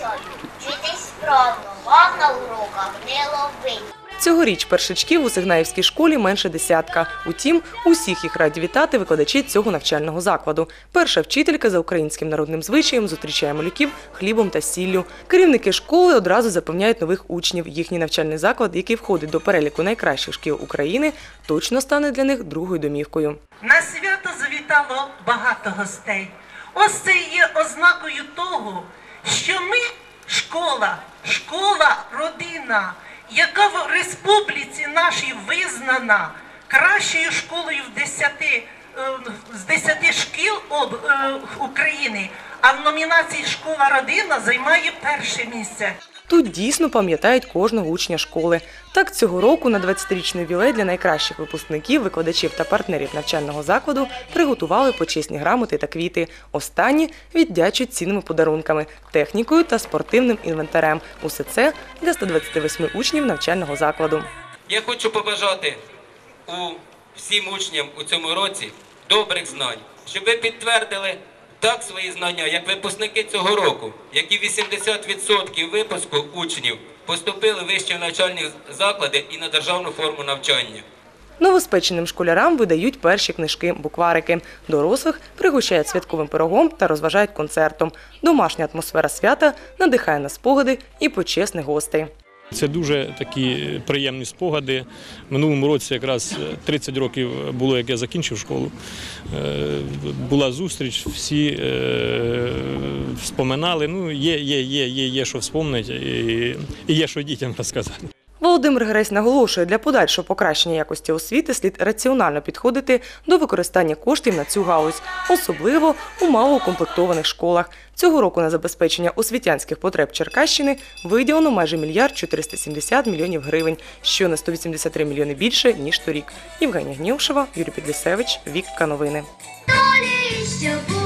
сьогодні вчитись справно, вам на уроках не ловить. Цьогоріч першачків у Сигнаївській школі менше десятка. Утім, усіх їх раді вітати викладачі цього навчального закладу. Перша вчителька за українським народним звичаєм зустрічає малюків хлібом та сіллю. Керівники школи одразу запевняють нових учнів. Їхній навчальний заклад, який входить до переліку найкращих шкіл України, точно стане для них другою домівкою. На свято завітало багато гостей. Ось це є ознакою того, що ми школа, школа, родина, яка в республіці нашій визнана кращою школою в 10, е, з 10 шкіл е, України, а в номінації Школа родина займає перше місце. Тут дійсно пам'ятають кожного учня школи. Так цього року на 20-річний ювілей для найкращих випускників, викладачів та партнерів навчального закладу приготували почесні грамоти та квіти. Останні віддячують цінними подарунками, технікою та спортивним інвентарем. Усе це для 128 учнів навчального закладу. Я хочу побажати у всім учням у цьому році добрих знань, щоб ви підтвердили так свої знання, як випускники цього року, які 80% випуску учнів поступили в вищі навчальні заклади і на державну форму навчання. Новоспеченим школярам видають перші книжки, букварики. Дорослих пригощають святковим пирогом та розважають концертом. Домашня атмосфера свята надихає на спогади і почесних гостей. Це дуже такі приємні спогади. Минулому році якраз 30 років було, як я закінчив школу. Е, Була зустріч, всі споминали, вспоминали. Ну, є, є, є, є, є що вспомнити і є що дітям розказати. Володимир Гресь наголошує, для подальшого покращення якості освіти слід раціонально підходити до використання коштів на цю галузь, особливо у малоукомплектованих школах. Цього року на забезпечення освітянських потреб Черкащини виділено майже мільярд 470 мільйонів гривень, що на 183 мільйони більше ніж торік. Євгенія Гнівшева, Юрій Підлісевич, Вікка Новини. Долі, що